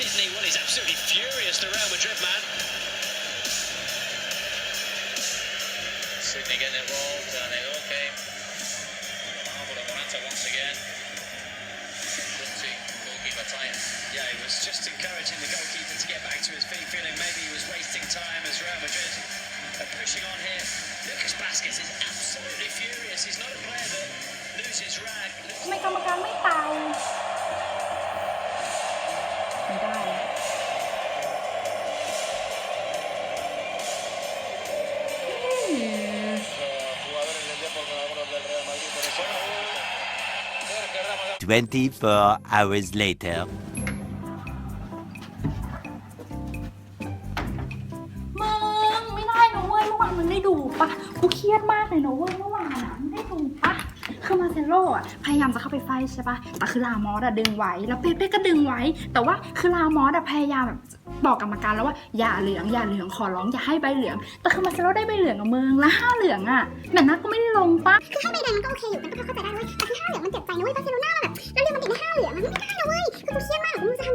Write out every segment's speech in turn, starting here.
Sydney, well, he's absolutely furious, the Real Madrid man. Sydney getting involved, uh, and it all came. Alvaro Morata once again. Guilty goalkeeper tired. Yeah, he was just encouraging the goalkeeper to get back to his feet, feeling maybe he was wasting time as Real Madrid are pushing on here. Lucas Vasquez is absolutely furious. He's not a player that loses rag. 24 hours later. มึงไม่ได้นะเว้ยเมื่อวานมึงได้ดูปะกูเครียดมากเลยนะเว้ยเมื่อวานอะมึงได้ดูปะคือมาเซโลอะพยายามจะเข้าไปไฟใช่ปะแต่คือลามอสอะดึงไว้แล้วเป๊เป้ก็ดึงไว้ แต่ว่าคือลามอสอะพยายามแบบบอกกรรมการแล้วว่าอย่าเหลืองอย่าเหลืองขอร้องอย่าให้ใบเหลือง แต่คือมาเซโลได้ใบเหลืองกับมึงแล้วห้าเหลืองอะแต่นัดก็ไม่ได้ลงปะคือให้ใบแดงมันก็โอเคอยู่มันก็พอเข้าใจได้เว้ยแต่คือห้าเหลืองมันเจ็บใจนะเว้ยบาร์เซโลน่า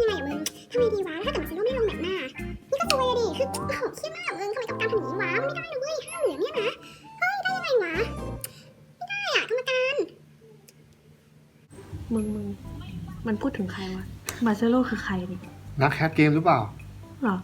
ยังไงอะมึงทำไงดีวะแล้วถ้าเกิดบาร์เซโลไม่ลงแบบหน้า นี่ก็ซวยอะดิคือโอ้โหเครียดมากอะมึงทำไมกรรมการทำอย่างนี้วะมันไม่ได้นะเว้ยห้าเหลืองเนี่ยนะเฮ้ยได้ยังไงวะไม่ได้อะกรรมการมึงมึงมันพูดถึงใครวะมาเซโลคือใครนี่นักแคสเกมหรือเปล่า หรอ